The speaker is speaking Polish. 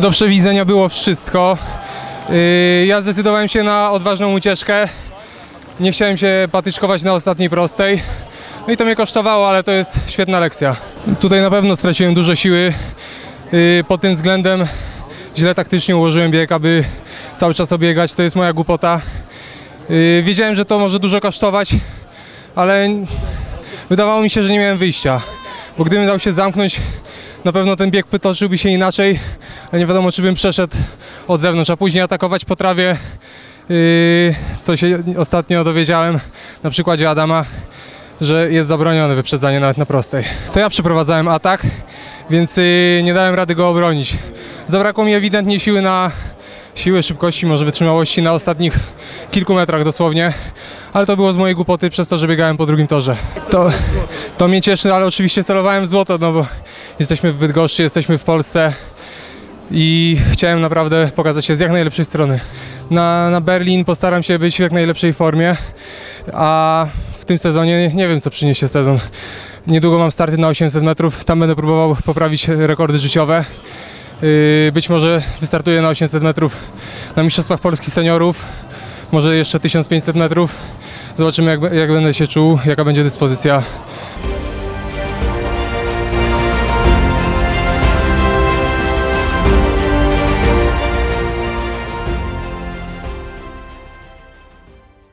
Do przewidzenia było wszystko. Yy, Ja zdecydowałem się na odważną ucieczkę. Nie chciałem się patyczkować na ostatniej prostej. No i to mnie kosztowało, ale to jest świetna lekcja. Tutaj na pewno straciłem dużo siły. Yy, Pod tym względem źle taktycznie ułożyłem bieg, aby cały czas obiegać. To jest moja głupota. Yy, Wiedziałem, że to może dużo kosztować, ale wydawało mi się, że nie miałem wyjścia. Bo gdybym dał się zamknąć, na pewno ten bieg potoczyłby się inaczej, nie wiadomo, czy bym przeszedł od zewnątrz, a później atakować po trawie, yy, co się ostatnio dowiedziałem na przykładzie Adama, że jest zabronione wyprzedzanie nawet na prostej. To ja przeprowadzałem atak, więc yy, nie dałem rady go obronić. Zabrakło mi ewidentnie siły na siły, szybkości, może wytrzymałości na ostatnich kilku metrach dosłownie, ale to było z mojej głupoty przez to, że biegałem po drugim torze. To, to mnie cieszy, ale oczywiście celowałem w złoto, no bo jesteśmy w Bydgoszczy, jesteśmy w Polsce i chciałem naprawdę pokazać się z jak najlepszej strony. Na, na Berlin postaram się być w jak najlepszej formie, a w tym sezonie nie wiem, co przyniesie sezon. Niedługo mam starty na 800 metrów, tam będę próbował poprawić rekordy życiowe. Yy, Być może wystartuję na 800 metrów na Mistrzostwach Polski Seniorów, może jeszcze 1500 metrów. Zobaczymy, jak, jak będę się czuł, jaka będzie dyspozycja